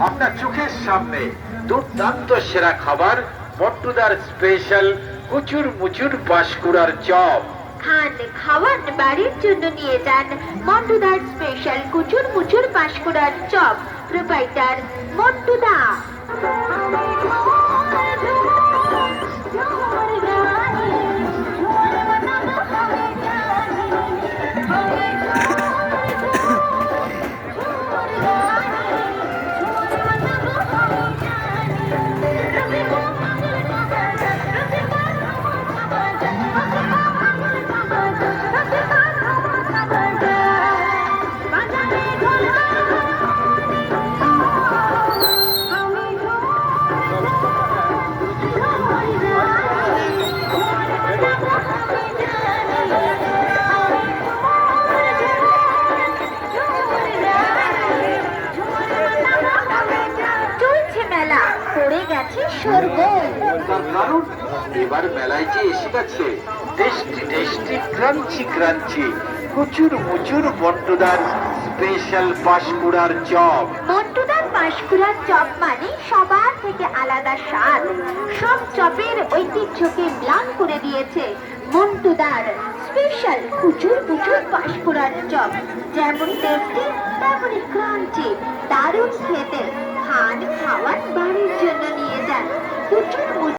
আপনার চোখের সামনে দুর্দান্ত সেরা খাবার, মট্টুদার স্পেশাল কুচুর মুচুর বাঁশকুড়ার চপ। খান খাওয়ান বাড়ির জন্য নিয়ে যান মন্টুদার স্পেশাল কুচুর মুচুর বাঁশকুড়ার চপ। প্রোপাইটার মন্টুদা চলছে পড়ে গেছে স্বর্গ। এবার মেলায় যে এসে গেছে টেস্টি টেস্টি ক্রাঞ্চি ক্রাঞ্চি কুচুর মুচুর মট্টুদার স্পেশাল বাঁশকুড়ার চপ মন্টুদার পাঁশকুড়ার চপ মানে সবার থেকে আলাদা স্বাদ। সব চপের ঐতিহ্যকে ম্লান করে দিয়েছে মন্টুদার স্পেশাল কুচুর কুচুর পাঁশকুড়ার চপ। যেমন টেস্টি তেমনই ক্রাঞ্চি দারুণ খেতে। খান খাওয়ার বাড়ির জন্য নিয়ে যান। কুচুর